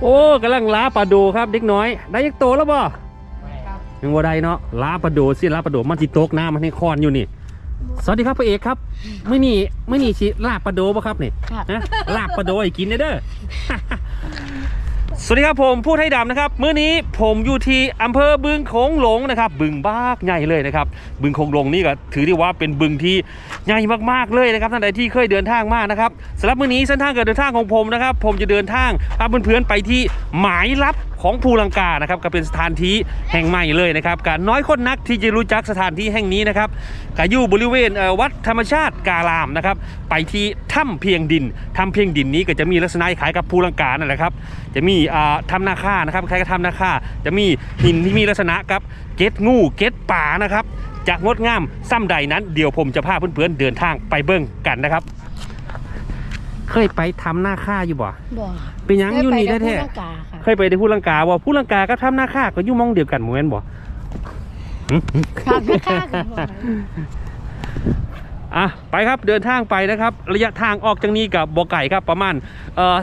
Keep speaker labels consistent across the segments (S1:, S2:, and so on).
S1: เนาะโอ้กำลังล้าปลาโดครับเด็กน้อย ได้ยักโตแล้วบ่ยังว่าได้เนาะล้าปลาโดสิล้าปลาโดมันจิตกน้ำมันให้คอนอยู่นี่ สวัสดีครับพระเอกครับมื่อนี่มื่อนี่สิลาบปลาโดบ่ครับนี่
S2: ครับ
S1: นะลาบปลาโดให้กินเด้อสวัสดีครับผมพูดให้ดำนะครับมื้อนี้ผมอยู่ที่อำเภอบึงโขงหลงนะครับ บึงบ้ากใหญ่เลยนะครับ บึงโขงหลงนี่ก็ถือได้ว่าเป็นบึงที่ใหญ่มากๆเลยนะครับท่านใดที่เคยเดินทางมากนะครับสำหรับมื้อนี้เส้นทางการเดินทางของผมนะครับ ผมจะเดินทางพาเพื่อนๆไปที่หมายลับของภูลังกานะครับก็เป็นสถานที่แห่งใหม่เลยนะครับการน้อยคนนักที่จะรู้จักสถานที่แห่งนี้นะครับก็อยู่บริเวณเวัดธรรมชาติกาลามนะครับไปที่ถ้ำเพียงดินถ้ำเพียงดินนี้ก็จะมีลักษณะคล้ายกับภูลังกานั่นแหละครับจะมีอ่าถ้ำนาคานะครับคล้ายกับถ้ำนาค่าจะมีหินที่มีลักษณะกับเกตงูเกตป่านะครับ จากงดงามซ้ำใดนั้นเดี๋ยวผมจะพาเพื่อนๆเดินทางไปเบิ้งกันนะครับ เคยไปทำหน้าค่าอยู่บ่
S2: บ่
S1: เป็นหยังอยู่นี่
S2: เคยไป
S1: แท้
S2: กับผู้ร่างกาค่ะ
S1: ๆเคยไปในภูลังกาว่าภูลังกาก็ทำหน้าค่าก็อยู่หมองเดียวกันเหมือนบ่
S2: ครับไม่ค่ากันบ่
S1: อะไปครับเดินทางไปนะครับ ระยะทางออกจากนี้กับบ่อไก่ครับประมาณเอ่อ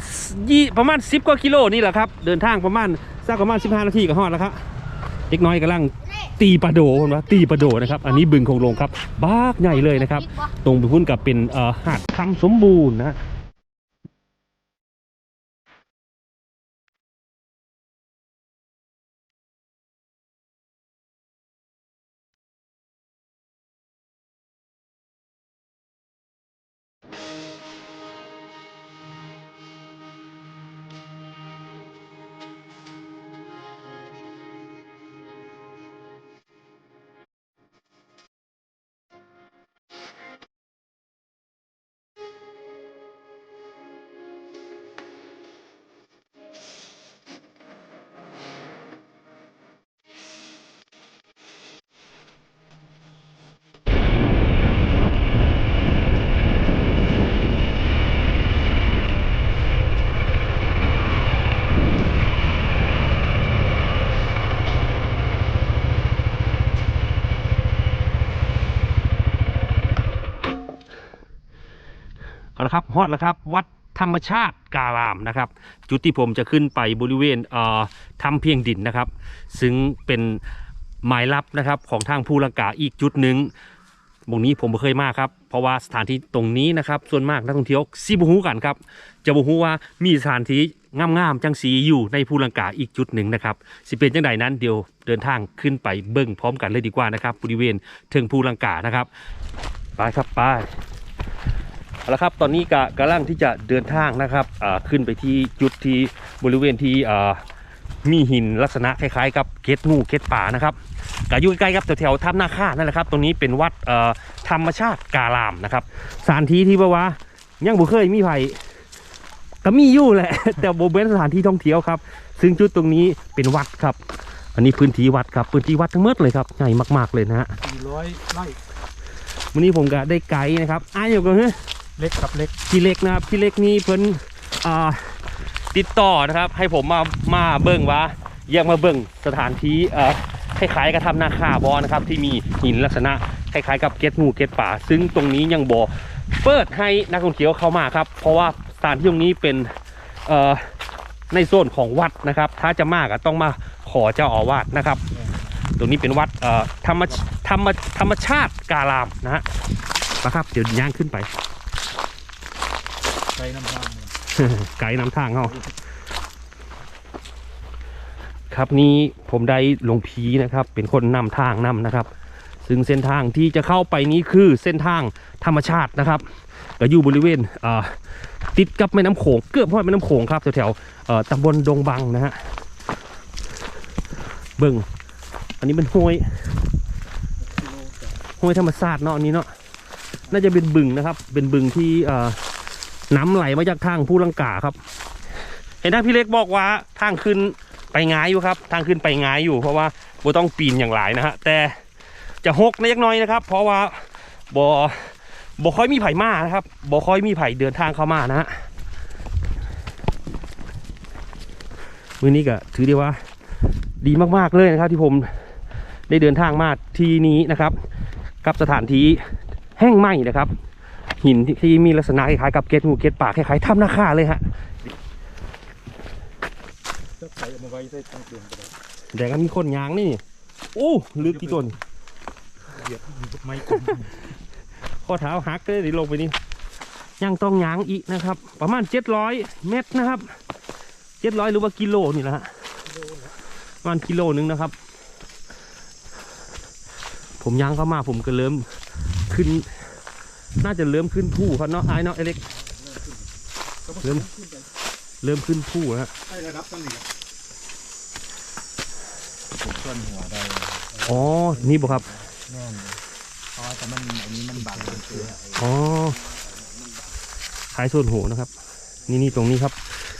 S1: ยี่ประมาณ10กว่ากิโลนี่แหละครับ เดินทางประมาณสักประมาณ15นาทีก็ฮอดแล้วครับ เด็กน้อยกำลังตีปลาโดคนว่าตีปลาโดนะครับ อันนี้บึงคงลงครับบ้ากใหญ่เลยนะครับ ตรงไปพุ่นกับเป็นหาดคำสมบูรณ์นะ ครับฮอดแล้วครับ วัดธรรมชาติกาลามนะครับ จุดที่ผมจะขึ้นไปบริเวณเอ่อถ้ำเพียงดินนะครับ ซึ่งเป็นหมายลับนะครับของทางภูลังกาอีกจุดหนึ่งตรงนี้ผมไม่เคยมาครับ เพราะว่าสถานที่ตรงนี้นะครับ ส่วนมากนักท่องเที่ยวซีบูฮูกันครับ จะบูฮูว่ามีสถานที่งามๆจังสีอยู่ในภูลังกาอีกจุดหนึ่งนะครับ สิเป็นจังใดนั้นเดี๋ยวเดินทางขึ้นไปเบิ้งพร้อมกันเลยดีกว่านะครับบริเวณเทิงภูลังกานะครับ ไปครับไป เอาละครับตอนนี้กะกำลังที่จะเดินทางนะครับอ่าขึ้นไปที่จุดที่บริเวณที่อ่ามีหินลักษณะคล้ายๆกับเกตงูเกตป่านะครับกะอยู่ใกล้ๆกับแถวๆถ้ำนาค่านั่นแหละครับตรงนี้เป็นวัดเอ่อธรรมชาติกาลามนะครับสถานที่ที่ว่าว่ายังบ่เคยมีไผก็มีอยู่แหละ แต่โบเป็นสถานที่ท่องเที่ยวครับ ซึ่งจุดตรงนี้เป็นวัดครับ อันนี้พื้นที่วัดครับ พื้นที่วัดทั้งหมดเลยครับใหญ่มาก ๆเลยนะฮะ
S3: 400ไร่
S1: วันนี้ผมก็ได้ไกด์นะครับอ้ายอยู่กันเฮ้ย
S3: เล็กกับเล็ก
S1: พี่เล็กนะครับพี่เล็กนี่เพิ่นอ่าติดต่อนะครับ ให้ผมมามาเบิ่งว่าอยากมาเบิ่งสถานที่เอ่อคล้ายๆกับทำนาคาบอนะครับ ที่มีหินลักษณะคล้ายๆกับเกตงูเกตป่า ซึ่งตรงนี้ยังบ่เปิดให้นักท่องเที่ยวเข้ามาครับ เพราะว่าสถานที่ตรงนี้เป็นเอ่อในโซนของวัดนะครับ ถ้าจะมากต้องมาขอเจ้าอาวาสนะครับ ตรงนี้เป็นวัดเอ่อธรรมธรรมธรรมชาติกาลามนะฮะนะครับ เดี๋ยวย่างขึ้นไป
S3: ไกลน้ำตาล
S1: ไกด์นำทางเขาครับนี้ผมได้หลวงพีนะครับ เป็นคนนำทางนำนะครับ ซึ่งเส้นทางที่จะเข้าไปนี้คือเส้นทางธรรมชาตินะครับก็อยู่บริเวณติดกับแม่น้ำโขงเกือบพอดแม่น้ำโขงครับแถวๆตำบลดงบังนะฮะเบิ่งอันนี้เป็นห้วยห้วยธรรมชาติเนาะอันนี้เนาะน่าจะเป็นบึงนะครับ เป็นบึงที่ น้ำไหลมาจากทางผู้ลังกาครับ เห็นทางพี่เล็กบอกว่าทางขึ้นไปง่ายอยู่ครับ ทางขึ้นไปง่ายอยู่ เพราะว่าบ่ต้องปีนอย่างหลายนะฮะแต่จะหกในยักหน้อยนะครับ เพราะว่าบ่บ่ค่อยมีไผ่มานะครับบ่ค่อยมีไผ่เดินทางเข้ามานะฮะมือนี้ก็ถือได้ว่า ดีมากๆเลยนะครับ ที่ผมได้เดินทางมาที่นี้นะครับ กับสถานที่แห้งไหมนะครับ หินที่ที่มีลักษณะคล้ายกับเกตงูเกตป่าคล้ายๆถ้ำนาคาเลยฮะ
S3: ใส่เอามาไว้ใส่ตั้งก็ได้
S1: แต่ก็มีคนยางนี่โอ้ลึกกี่ตน
S3: เหยียบไม้กลม
S1: ข้อเท้าหักเลยดี๋ยวลงไปนี่ยังต้องยางอีกนะครับ ประมาณเจ็ดร้อยเมตรนะครับเจ็ดร้อยหรือว่ากิโลนี่แหละฮะประมาณกิโลนึงนะครับ ผมยางเข้ามาผมก็เริ่มขึ้น น่าจะเริ่มขึ้นผู้ครับเนาะไอ้ายเนาะไอเล็ก เริ่ม เริ่มขึ้นผู้แล้วฮะ
S3: ใช่ระดับตั้งนี่
S4: ผมส่วนหัวได้
S1: อ๋อ นี่บ่ครับ
S4: แน่นเลยเพราะว่าแต่มันอันนี้มันบังมันคือไอ้
S1: อ๋อท้ายส่วนหูนะครับ นี่นี่ตรงนี้ครับ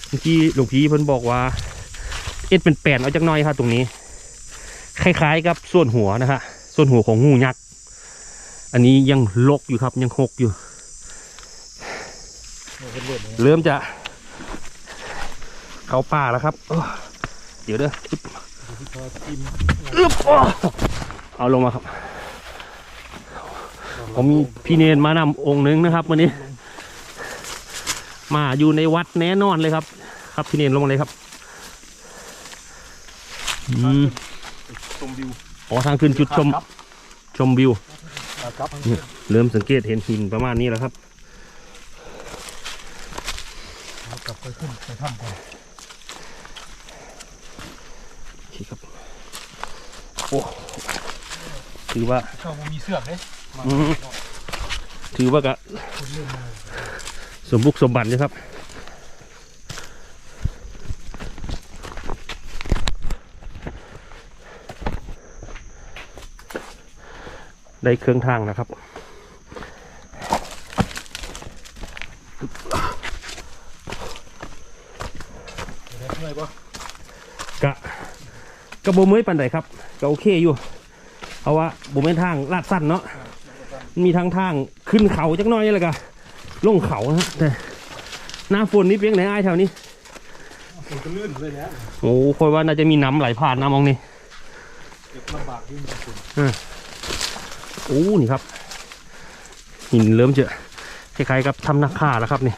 S1: เมื่อกี้หลวงพี่เพิ่นบอกว่า เอ็ดเป็นแปนเอาจากหน้อยครับตรงนี้ คล้ายๆกับส่วนหัวนะฮะ ส่วนหัวของงูยักษ์ อันนี้ยังลกอยู่ครับยังหกอยู่
S3: เป็นเลือดเลย
S1: เริ่มจะ เข้าป่าแล้วครับโอ้เดี๋ยวเด้ออึ๊บ
S3: พอกิน
S1: อึ๊บโอ้เอาลงมาครับ ผมมีพี่เนนมานำองค์หนึ่งนะครับวันนี้ มาอยู่ในวัดแน่นอนเลยครับ ครับพี่เนนลงมาเลยครับอืม
S3: ชมวิว
S1: อ๋อทางขึ้นจุดชม ชมวิว
S3: ครับ
S1: เริ่มสังเกตเห็นหินประมาณนี้แล้วครับ
S3: กลับไปขึ้นไปถ้ำก่อน
S1: โอเคครับโอ้ถือว่า
S3: เข้ามีเสือกเลย
S1: อืมถือว่ากะสมบุกสมบัตินะครับ ได้เครื่องทางนะครับ
S3: เดี๋ยวเหนื่อยปะ
S1: กะกะโบเมยปันใดครับก็โอเคอยู่เพราะว่าโบเมนทางลาดสั้นเนาะมีทางทางขึ้นเขาจักหน้อยเลยกะลงเขานะฮะแต่หน้าฝนนี่เพียงไหนอ้ายแถวนี้
S3: มันก็ลื่นเลยนะ
S1: โอ้คอยว่าน่าจะมีน้ำไหลผ่านนะมองนี่
S3: เก็บลำบากยิ่งคุณ
S1: โอ้นี่ครับหินเริ่มเจะคล้ายๆกับทำนาคาแล้วครับนี่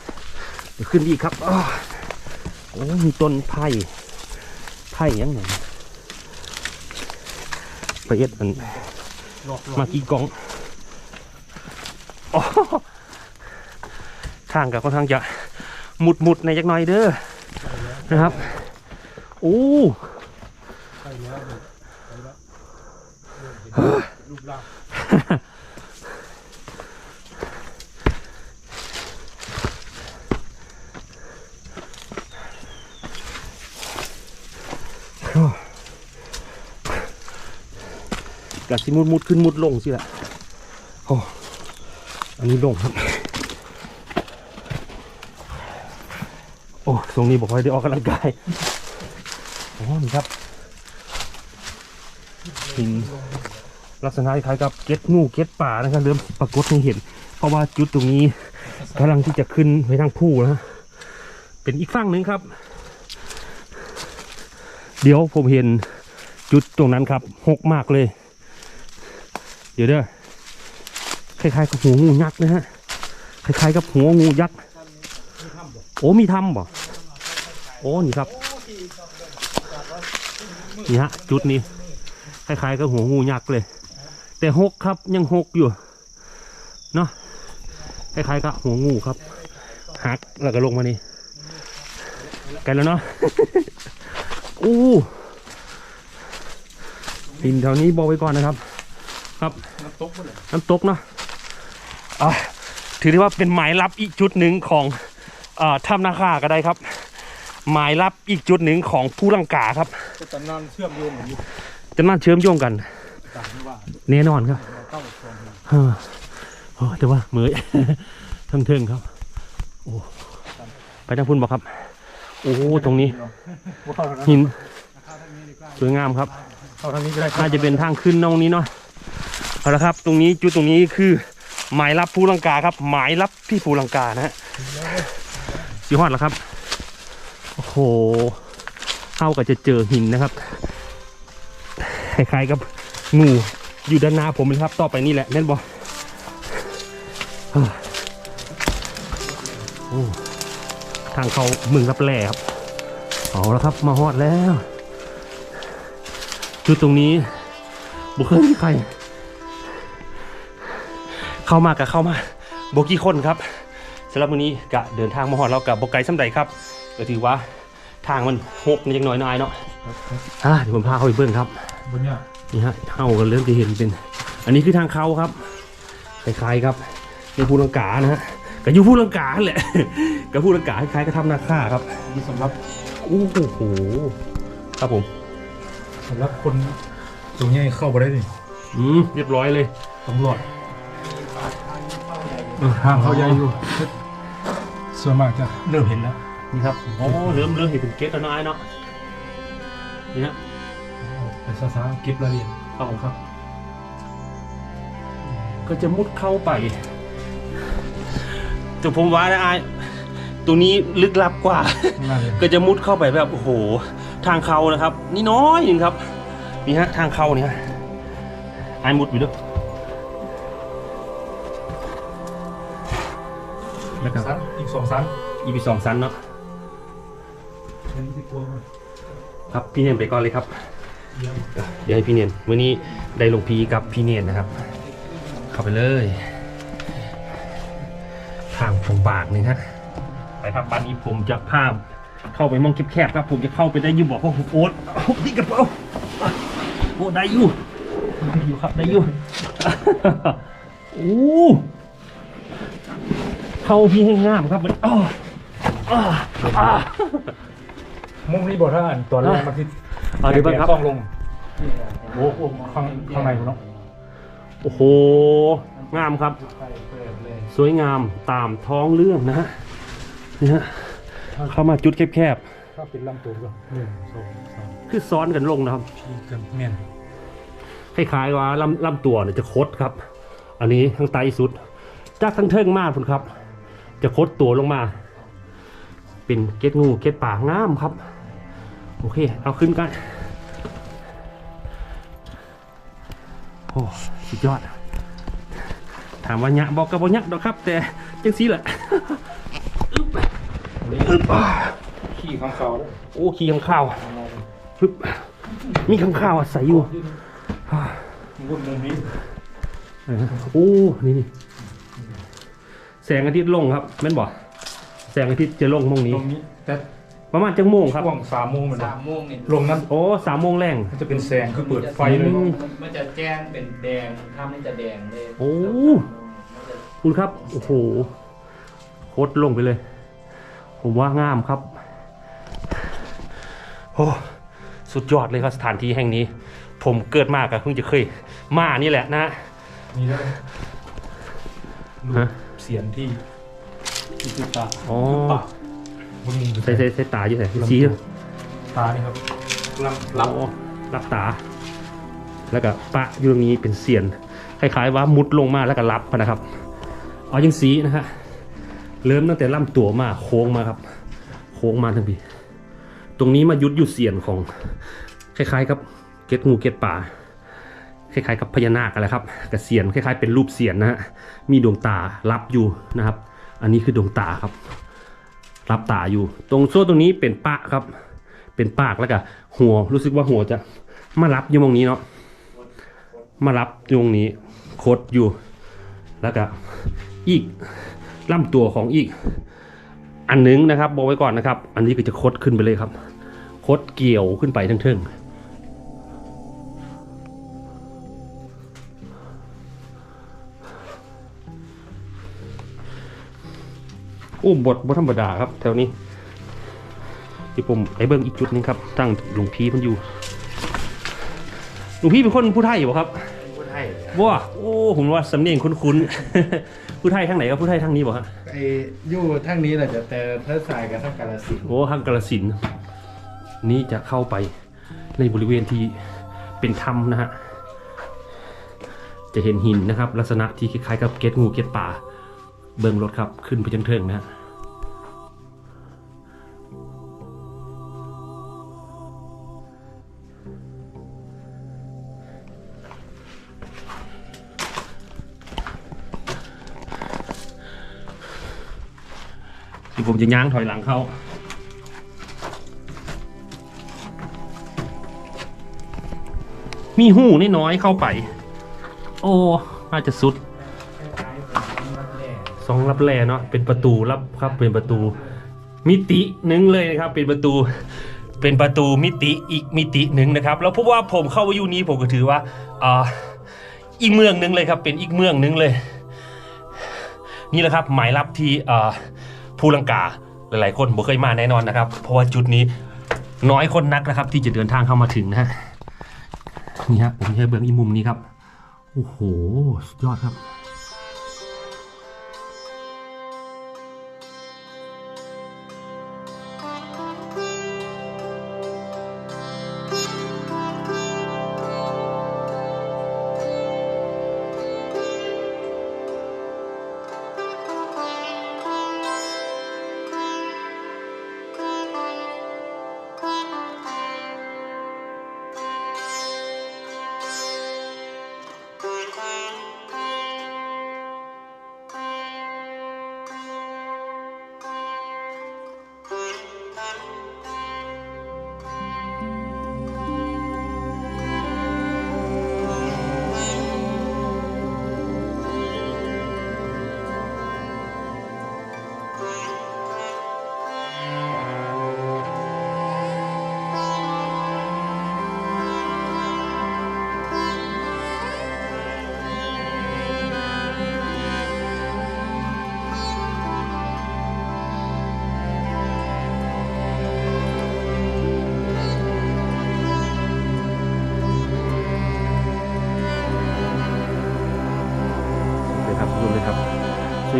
S1: เดี๋ยวขึ้นอีกครับอ้โอ้มีต้นไผ่ไผ่ยังไงไปเอ็ดมันมากี่กองอ๋อทางกับค่อนข้างจะหมุดหมุดๆในจักหน่อยเด้อนะครับโอ้ กะสิมุดมุดขึ้นมุดลงสิละโอ้อันนี้ลงครับ โอ้ตรงนี้บอกว่าได้ออกกำลังกายโอ้นี่ครับหิน ลักษณะคล้ายกับเก็ดงูเก็ดป่านะครับเริ่มปรากฏให้เห็น เพราะว่าจุดตรงนี้กำลังที่จะขึ้นไปทางผู้นะเป็นอีกฝั่งหนึ่งครับ เดี๋ยวผมเห็นจุดตรงนั้นครับหกมากเลย เดี๋ยวเด้อคล้ายๆกับหัวงูยักษ์นะฮะคล้ายๆกับหัวงูยักษ์โอ้มีถ้ำบ่โอ้นี่ครับนี่ฮะจุดนี้คล้ายๆกับหัวงูยักษ์เลย แต่หกครับยังหกอยู่เนาะคล้ายๆกับหัวงูครับหักแล้วก็ลงมานี่ไกันแล้วเนาะอู้หินแถวนี้บอกไว้ก่อนนะครับ ครับ
S3: น้ำตกมาเลย
S1: น้ำตกเนาะอะถือได้ว่าเป็นหมายลับอีกจุดหนึ่งของเอ่อถ้ำนาคาก็ได้ครับ หมายลับอีกจุดหนึ่งของผู้ลังกาครับ
S3: ก็ตำนานเชื่อมโยงอยู่
S1: จะมาเชื่อมโยงกัน
S3: ต่างที่ว่า
S1: แน่นอนครับ
S3: เราเข้าชม
S1: เออโอ้แต่ว่าเหมยเทิงๆครับ โอ้ไปทางพุ่นบอกครับ โอ้ตรงนี้
S3: ว่าเข้าทางนั้น
S1: หิน
S3: เข้าทางนี้ดีกว่า
S1: สวยงามครับ
S3: เข้าทางนี้ก็ได้
S1: น่าจะเป็นทางขึ้นตรงนี้เนาะเอาละครับ ตรงนี้จุดตรงนี้คือ หมายลับภูลังกาครับ หมายลับที่ภูลังกานะฮะสีฮอดแล้วครับโอ้โหเข้ากับจะเจอหินนะครับคล้ายๆกับงู อยู่ด้านหน้าผมเลยครับ ต่อไปนี่แหละแม่นบอโอ้ทางเขาเมืองรับแร่ครับเอาแล้วครับ มาฮอดแล้ว จุดตรงนี้บุเคยมีใคร เข้ามากับเข้ามาโบกี้คนครับสำหรับวันนี้กะเดินทางมาฮอดเรากับบกไก่สำใดครับก็ถือว่าทางมันหกนิดจังน้อยนายเนาะอะเดี๋ยวผมพาเข้าไปเบิ้งครับ
S3: บนเนี่ย
S1: นี่ฮะเข้ากันเริ่มจะเห็นเป็น อันนี้คือทางเข้าครับคล้ายๆครับในภูลังกานะฮะก็อยู่ภูลังกาแหละกับภูลังกาคล้ายๆกับทำนาค่าครับ
S3: นี่สำหรับ
S1: โอ้โหครับผม
S3: สำหรับคนตรงนี้เข้าไปได้ดิ
S1: อืมเรียบร้อยเลย
S3: ตำรวจเออทางเขาใหญ่อยู่ส่วนมากจะเริ่มเห็นแล้ว
S1: นี่ครับโอ้เริ่มเริ่มเห็นเป็นเกตแล้วเนาะไอ้เนาะนี่ฮะ
S3: ไปซาๆเก็บรายละเอียด
S1: เข้าครับ ก็จะมุดเข้าไป แต่ผมว่านะไอ้ตัวนี้ลึกลับกว่า
S3: ข้างหน้าเลย
S1: ก็จะมุดเข้าไปแบบโอ้โห ทางเข้านะครับ นี่น้อยหนึ่งครับ นี่ฮะทางเข้านี่ฮะไอ้มุดไปด้วยแล้วก็
S3: สั้นอีกสองสั้น
S1: อีพีสองซันเนาะ
S3: อันนี้ที่กลัวมัน
S1: ครับ พี่เนียนไปก่อนเลยครับ
S3: เยี่ยม
S1: เดี๋ยวให้พี่เนียนวันนี้ได้ลงพีกับพี่เนียนนะครับ เข้าไปเลย ทางผมบากหนึ่งฮะไปครับบ้านนี้ผมจะพาเข้าไปมองแคบๆครับ ผมจะเข้าไปได้อยูบอกว่าผมโอ๊ตโอ๊ตนี่กระเป๋าโอ้ได้อยู่ได้อยู่ครับได้อยู่โอ้เข้าพี่ให้งามครับมันอ้ออ้ออ้อ
S3: มุมนี้บอกถ้าอ่านตัวแรกมันที่
S1: เอาดีบ้างครับ
S3: กล้องลงโอ้โหข้างข้างในคุณเนาะ
S1: โอ้โห งามครับ สวยงามตามท้องเรื่องนะฮะนี่ฮะเข้ามาจุดแคบ
S3: ถ้าเป็นลำตัวก็หนึ่งสองสาม
S1: ๆคือซ้อนกันลงนะครับ
S3: พี่กันเมียน
S1: คล้ายๆว่าลำลำตัวเนี่ยจะคดครับ อันนี้ทางไตสุด จากทั้งเทิงมากคุณครับ จะคดตัวลงมา เป็นเกล็ดงูเกล็ดป่างามครับ โอเค เอาขึ้นกันโอ้สุดยอด ถามว่าหยะบอกกับว่าหยะดอกครับ แต่จังสีแหละอึ๊บอึ๊บอ่า
S3: ขี้ข้างเขาด้วย
S1: โอ้ขี้ข้างข้าวปึ๊บมีข้างข้าวอาศัยอยู่
S3: มุมมุมนี้
S1: เออโอ้นี่นี่แสงอาทิตย์ลงครับแม่นบ่แสงอาทิตย์จะลงโมงนี้
S3: ตรงนี้ แต่
S1: ประมาณจังโมงครับ
S3: ช่วงสามโมงเหมือน
S4: สามโมงเนี่ย
S3: ลงนั้น
S1: โอ้สามโมงแรง
S3: มันจะเป็นแสงคือเปิดไฟเลย
S1: อืม
S4: มันจะแจ้งเป็นแดงทำนี่จะแดงเลย
S1: โอ้
S4: มันจะ
S1: คุณครับ โอ้โหโคตรลงไปเลย ผมว่างามครับโอ้สุดยอดเลยครับสถานที่แห่งนี้ ผมเกิดมากอะเพิ่งจะเคย มานี่แหละนะ
S3: นี่ได้รู
S1: ฮะ
S3: ปเสียงที่ที่คือตา
S1: อ๋อ
S3: ปาก บนมุม
S1: ใส่ใส่ใส่ตาอยู่ไหนสี
S3: ตานี่ครับลำ
S1: เรารับตา แล้วก็ปะอยู่ตรงนี้เป็นเสียนคล้ายๆว่ามุดลงมาแล้วก็รับนะครับ เอายังสีนะฮะเริ่มตั้งแต่ลำตัวมาโค้งมาครับ โค้งมาทั้งปีตรงนี้มายุดอยู่เสียนของ คล้ายๆกับเกล็ดงูเกล็ดป่าคล้ายๆกับพญานาคอะไรครับกับเสียนคล้ายๆเป็นรูปเสียนนะฮะมีดวงตารับอยู่นะครับ อันนี้คือดวงตาครับ รับตาอยู่ ตรงโซ่ตรงนี้เป็นปะครับ เป็นปากแล้วก็หัวรู้สึกว่าหัวจะมารับอยู่ตรงนี้เนาะมารับตรงนี้โคดอยู่ แล้วก็อีกลำตัวของอีก อันหนึงนะครับบอกไว้ก่อนนะครับ อันนี้ก็จะคดขึ้นไปเลยครับคดเกี่ยวขึ้นไปทั้งๆ ทิงโอ้บทบทธรรมดาครับ แถวนี้ที่ผมไปเบิ่งอีกจุดหนึงครับตั้งหลวงพี่มันอยู่หลวงพี่เป็นคนผู้ไทยบ่ครับ
S4: พูดให้
S1: ว้าโอ้ผมว่าสำเนียงคุ้นๆผู้ไทยทางไหนครับผู้ไทยทางนี้บ่ฮะ
S5: ไอ้อยู่ทางนี้แหละจะแต่ถ้าสายกับทางกาลสินธุ์
S1: โอ้ทางกระสินธุ์นี่จะเข้าไปในบริเวณที่เป็นถ้ำนะฮะจะเห็นหินนะครับ ลักษณะที่คล้ายๆกับเกล็ดงูเกล็ดป่า เบิ่งรถครับขึ้นไปจังเทิงนะฮะที่ผมจะย่างถอยหลังเข้ามีหู้น้อยเข้าไป โอ้น่าจะสุด สองรับแลเนาะเป็นประตูรับครับเป็นประตูมิติหนึ่งเลยนะครับเป็นประตูเป็นประตูมิติอีกมิติหนึ่งนะครับ แล้วพราะว่าผมเข้ามาอยู่นี้ผมก็ถือว่าอ่าอีกเมืองหนึงเลยครับเป็นอีกเมืองหนึงเลย นี่แหละครับหมายลับที่อ่าภูลังกาหลายๆ คนบ่เคยมาแน่นอนนะครับ เพราะว่าจุดนี้น้อยคนนักนะครับ ที่จะเดินทางเข้ามาถึงนะฮะนี่ฮะผมใช้เบื้องอีมุมนี้ครับโอ้โหสุดยอดครับ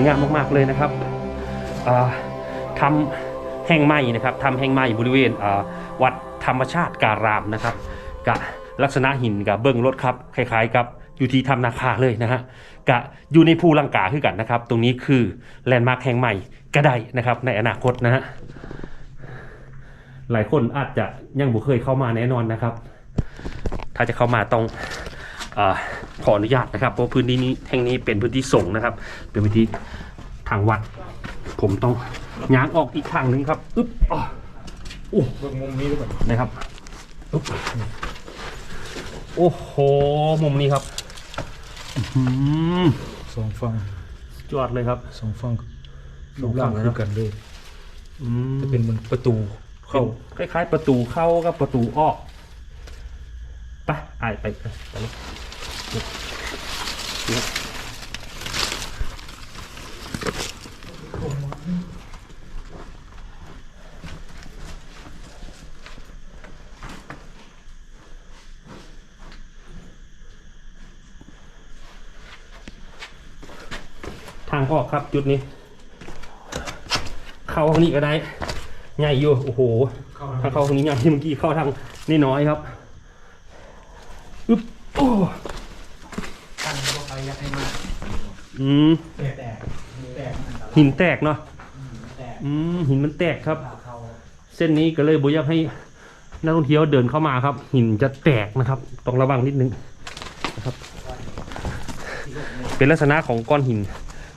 S1: งามมากๆเลยนะครับอ่าทำแห่งใหม่นะครับทำแห่งใหม่บริเวณวัดธรรมชาติการามนะครับกะลักษณะหินกับเบิ้งรถครับคล้ายๆกับอยู่ที่ทำนาคาเลยนะฮะกะอยู่ในภูลังกาคือกันนะครับ ตรงนี้คือแลนด์มาร์คแห่งใหม่ก็ได้นะครับ ในอนาคตนะฮะหลายคนอาจจะยังบ่เคยเข้ามาแน่นอนนะครับ ถ้าจะเข้ามาต้องอา ขออนุญาตนะครับ เพราะพื้นที่นี้แห่งนี้เป็นพื้นที่สงฆ์นะครับ เป็นพื้นที่ทางวัด ผมต้องย้างออกอีกทางหนึ่งครับอึ๊บอ๋อโอ้
S3: เบิ่งมุมนี้ด้วย
S1: นะครับอึ๊บโอ้โห มุมนี้ครับอื้อหือ
S3: สองฝั่ง
S1: จอดเลยครับ
S3: สองฝั่ง
S1: ส
S3: รู
S1: อง
S3: ป
S1: ฝั่
S3: ร่างง
S1: เลย
S3: คื
S1: เน
S3: อ
S1: อะ
S3: กันเลย
S1: อืม
S3: จะเป็นเหมือนประตูเข้า
S1: คล้าย ๆ ประตูเข้ากับประตูออกไปไอายไปไปไปเลยนี่ ทางออกครับจุดนี้ เข้าทางนี้ก็ได้ใหญ่อยู่โอ้โหทางเข้าทางนี้ใหญ่เมื่อกี้เข้าทางนี่น้อยครับอึ๊บโอ้
S4: ตั้งก็ไปยักให้มาก
S1: อืม
S4: แตกแตกแตกมันอันตราย
S1: หินแตกเนาะ
S4: แตก
S1: อืมหินมันแตกครับ
S4: เขา
S1: เส้นนี้ก็เลยบ่อยากให้นักท่องเที่ยวเดินเข้ามาครับ หินจะแตกนะครับ ต้องระวังนิดนึงนะครับ เป็นลักษณะของก้อนหิน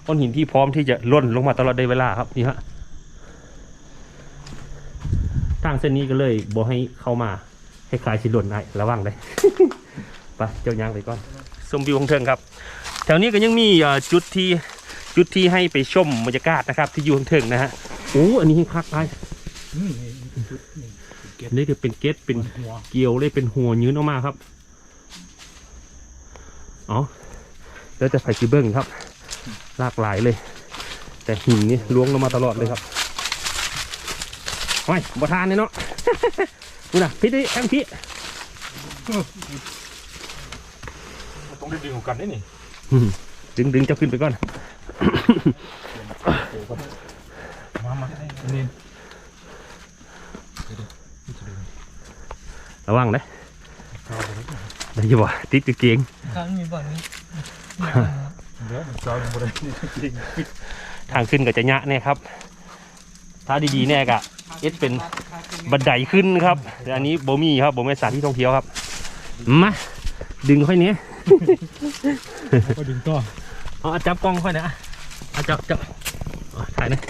S1: ก้อนหินที่พร้อมที่จะล่นลงมาตลอดได้เวลาครับนี่ฮะทางเส้นนี้ก็เลยบ่ให้เข้ามาให้คลายสิหล่นได้ระวังเลย ไปเจ้ายางไปก่อนชมวิวของเทิงครับ แถวนี้ก็ยังมีจุดที่จุดที่ให้ไปชมบรรยากาศนะครับ ที่อยู่ข้างเทิงนะฮะโอ้อันนี้ให้คักไป
S3: นี่ชุดนี่เป็
S1: นเกตเป็นเกลียวเลยเป็นหัวยืนออกมาครับอ๋อแล้วจะไผ่ซีเบิ้งครับหลากหลายเลย แต่หินนี่ล้วงลงมาตลอดเลยครับโอ้ยบทานเลยเนาะดูนะพี่ดิแอมพี่
S3: ต้องได้ดึงของกันได้นี่
S1: ดึงดึงเจ้าขึ้นไปก่อน
S3: มามานี่
S1: ระวังนะ
S3: เข้าได้
S1: ยินบ่ติดกางเกง
S4: ครั้งมีบ่อนนี้
S3: เดี๋ยวจ้าบ่ได้จริง
S1: ทางขึ้นก็จะยะเนี่ยครับ ถ้าดีๆเนี่ยกะเอ็ดเป็นบันไดขึ้นครับแต่อันนี้โบมีครับโบแม่สถานที่ท่องเที่ยวครับ มา ดึงค่อยเนี้ย
S3: ก็ดึงก็
S1: เอาจับกล้องค่อยนะอาจับจับถ่ายนะ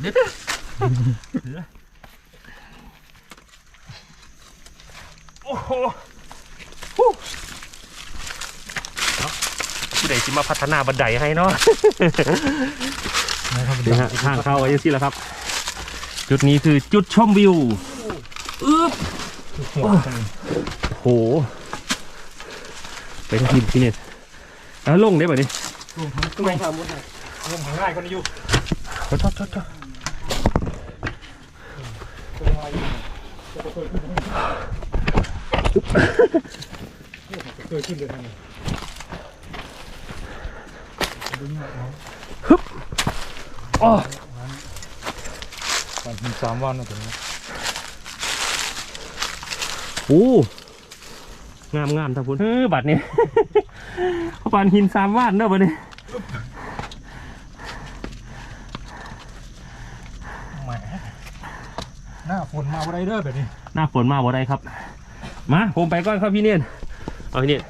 S1: เด็ดโอ้โหผู้ใดสิมาพัฒนาบันไดให้เนาะ
S3: นี่
S1: ฮะทางเข้าไว้ที่แล้วครับ จุดนี้คือจุดชมวิว อึ๊บ
S3: หัว
S1: โหไปทางทีมพี่เนี่ยแล้วลงได้แบบนี้
S3: ลงทั้งลงทางหมดเลยลงทางง่ายคนนี้อยู่
S1: โทษโทษโทษโทษ
S3: เคยขึ้นเลยทางนี้ดึงเอา
S1: อ๋อ
S3: วันถึงสามวันนะตรงนี้
S1: โอ้งามงามท่านพูนเออบัตรนี่เขาปานหินสามวาดเนอะบัดนี้
S3: แหมหน้าฝนมาอะไรเด้อแบบนี้
S1: หน้าฝนมาบ่ได้ครับ มาผมไปก่อนครับพี่เนียนเอาพี่เนียน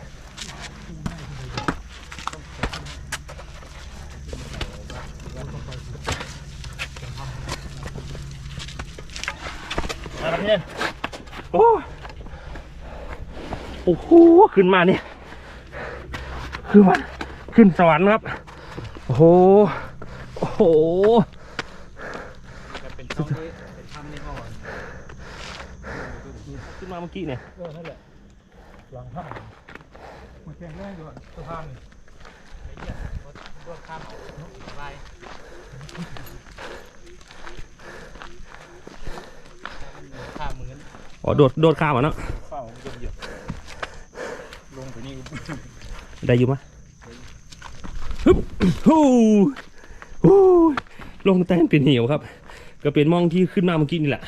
S3: มาแล้วพี่เนี่ย
S1: โอ้ โอ้ขึ้นมาเนี่ยคือมันขึ้นสวรรค์ครับ โอ้โห โอ้โห
S4: เป็นช่องที่เป็นถ้ำนี่ก่อน
S1: ขึ้นมาเมื่อกี้เนี่ย
S3: เออนั่นแหละหลังห้างมาแข่งแรงด้วยสะพานนี่
S4: ไอ้เหี้ยรถรถข้ามเอาอะไรข้ามมือ
S1: อ๋อโดดโดดข้ามอะเนาะ
S3: เฝ้าเยอะๆลงไปนี่
S1: ได้อยู่มะฮึบฮู้ฮู้ลงแต้นเป็นเหวครับ ก็เป็นมองที่ขึ้นมาเมื่อกี้นี่แหละ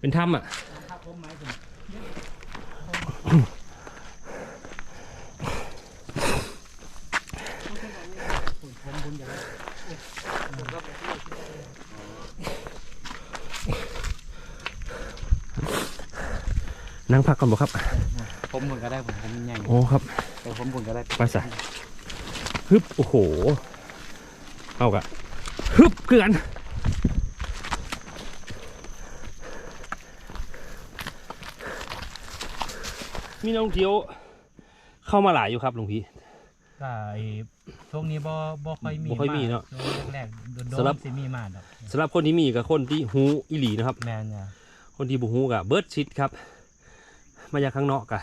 S1: เป็นถ้ำอะนั่งพักก่อนบ่ครับ
S4: ผมบุญก็ได้ผมผมใหญ่
S1: โอ้ครับ
S4: แต่ ผมบุญก็ได้
S1: ไปใส่ฮึบโอ้โหเอากะฮึบเกลือนมีนักท่องเที่ยวเข้ามาหลายอยู่ครับหลวงพี่
S4: ก็ไอ้ช่วงนี้บ่บ่ค่อยมี
S1: บ่ค่อยมีเนอะ
S4: ช่วงแรกๆโดน
S1: สำหรับ
S4: ๆสิมีมาดอก
S1: สำหรับคนที่มีกับคนที่หูอิหลีนะครับ
S4: แมนเนี่ย
S1: คนที่บุหูกับเบิร์ดชิดครับ มาจากข้างนอกกะ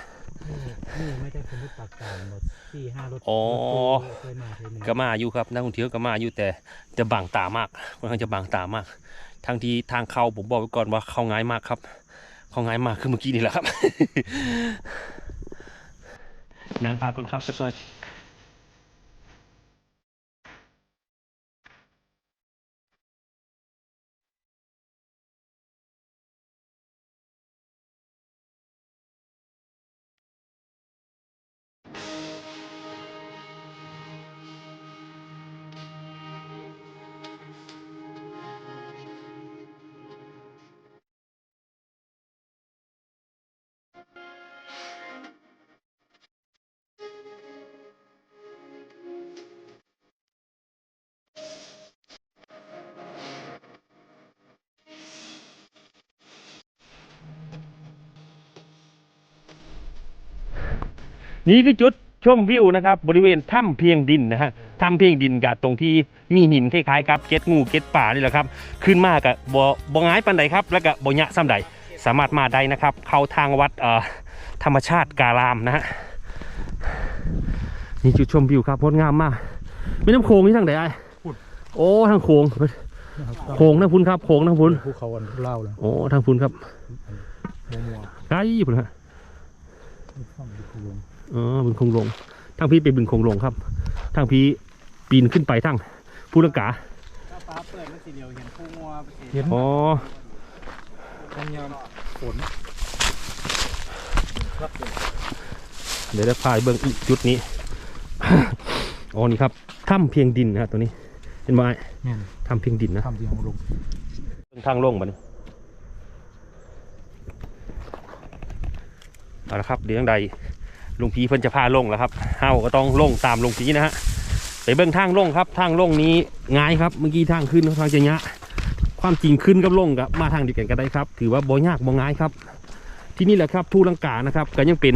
S4: นี่ไม่ได้คนที่ปากกลางหมดสี่ห้ารถ
S1: อ๋อ
S4: เคยมาเคยมา
S1: ก็มาอยู่ครับนักท่องเที่ยวก็มาอยู่แต่จะบางตามากค่อนข้างจะบางตามากทางที่ทางเข้าผมบอกไว้ก่อนว่าเข้าง่ายมากครับ เข้าง่ายมากคือเมื่อกี้นี่แหละครับนางพาคนครับสักหน่อย นี่คือจุดชมวิวนะครับบริเวณถ้ำเพียงดินนะฮะถ้ำเพียงดินกับตรงที่มีหินคล้ายๆกับเกล็ดงูเกล็ดป่านี่แหละครับ ขึ้นมากับบ่บ่ง่ายปันใดครับ แล้วก็บ่ยะซ้ำใดสามารถมาได้นะครับ เข้าทางวัดเอ่อธรรมชาติการามนะฮะนี่จุดชมวิวครับงดงามมากไม่น้ำโขงนี่ทางไหนไอ้โอ้ทางโขงโขงนะพุนครับโขงนะพุน
S3: ภูเขาอันเล่าเลย
S1: โอ้ทางพุนครับ
S3: มัวมัว
S1: ไกลพุ่นฮะ
S3: ข้ามไปคูลง
S1: เออบึงคงลงทางพี่ไปบึงคงลงครับ ทางพี่ปีนขึ้นไปทางภูลังกา
S4: ถ้าฟ้าเปิดมันสีเดียวเห็นคู่งัวไปสิ
S3: เห็น
S1: อ๋อ
S3: ทางยามฝน
S1: เดี๋ยวจะพาไปเบิ่งอีกจุดนี้อ๋อนี่ครับถ้ำเพียงดินนะครับตัวนี้เห็นไหม
S3: เนี่ย
S1: ถ้ำเพียงดินนะ
S3: ทำที่ของลง
S1: ทางลงมานี่เอาละครับเดี๋ยวยังใด ลุงพีเพิ่นจะพาลงแล้วครับเฮาก็ต้องลงตามลุงพีนะฮะไปเบิ่งทางลงครับ ทางลงนี้ง่ายครับเมื่อกี้ทางขึ้นค่อนข้างจะยะความจริงขึ้นกับลงกับมาทางเดียวกันก็ได้ครับ ถือว่าบ่ยากบ่ง่ายครับ ที่นี่แหละครับภูลังกานะครับก็ยังเป็น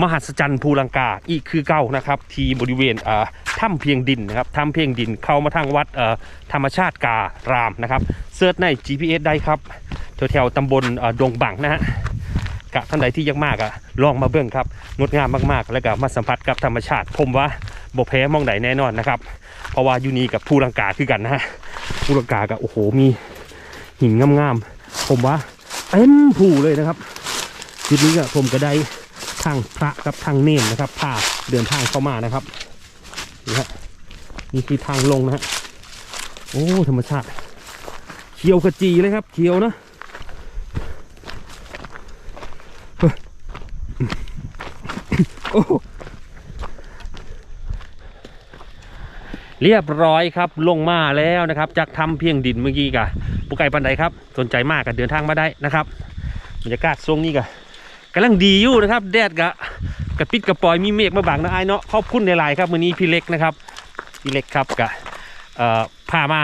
S1: มหัศจรรย์ภูลังกาอีกคือเก่านะครับ ที่บริเวณอ่าถ้ำเพียงดินนะครับถ้ำเพียงดินเข้ามาทางวัดเอ่อธรรมชาติการามนะครับเสิร์ชใน GPS ได้ครับแถวๆตำบลเอ่อดงบังนะฮะ กะท่านใดที่ยังมากอะลองมาเบิ่งครับงดงามมากๆ แล้วก็มาสัมผัสกับธรรมชาติ ผมว่าบ่แพ้มองใดแน่นอนนะครับ เพราะว่ายูนีกับภูลังกาคือกันนะฮะภูลังกากับโอ้โหมีหินงามๆผมว่าเต็มภูเลยนะครับจุดนี้ก็ผมก็ได้ทางพระกับทางเนนนะครับพาเดินทางเข้ามานะครับนี่ฮะนี่คือทางลงนะฮะโอ้ธรรมชาติเขียวขจีเลยครับเขียวนะเฮ้ยโอ้ เรียบร้อยครับลงมาแล้วนะครับจากทำเพียงดินเมื่อกี้กะปุกไก่ปันไดครับ สนใจมากก็เดินทางมาได้นะครับบรรยากาศทรงนี้กะกำลังดีอยู่นะครับ แดดกะกระปิดกระปอยมีเมฆมาบังนะไอ้ายเนาะขอบคุณในไลน์ครับวันนี้พี่เล็กนะครับพี่เล็กครับกะเอ่อพามา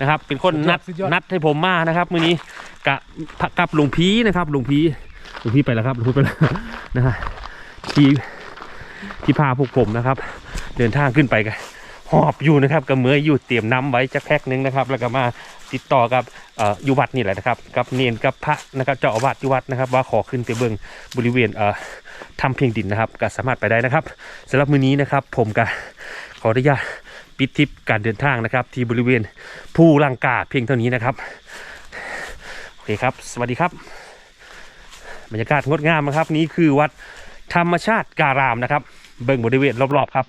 S1: นะครับ เป็นคนนัด
S3: สุดยอด
S1: นัดให้ผมมานะครับมื้อนี้กะพะกับหลวงพีนะครับหลวงพีหลวงพีไปแล้วครับหลวงพีไปแล้วนะฮะ ที่ที่พาพวกผมนะครับ เดินทางขึ้นไปกันหอบอยู่นะครับกับเมื่อยอยู่เตรียมน้ำไว้จะแพ็คหนึงนะครับ แล้วก็มาติดต่อกับเอ่อยู่วัดนี่แหละนะครับ กับเนียนกับพระนะครับเจ้าอาวาสที่วัดนะครับ ว่าขอขึ้นไปเบิ่งบริเวณเอ่อทำเพียงดินนะครับก็สามารถไปได้นะครับสำหรับมื้อนี้นะครับ ผมก็ขออนุญาตปิดทริปการเดินทางนะครับ ที่บริเวณภูลังกาเพียงเท่านี้นะครับโอเคครับ สวัสดีครับ บรรยากาศงดงามนะครับ นี่คือวัด ธรรมชาติการามนะครับ เบิ่งบริเวณรอบๆครับ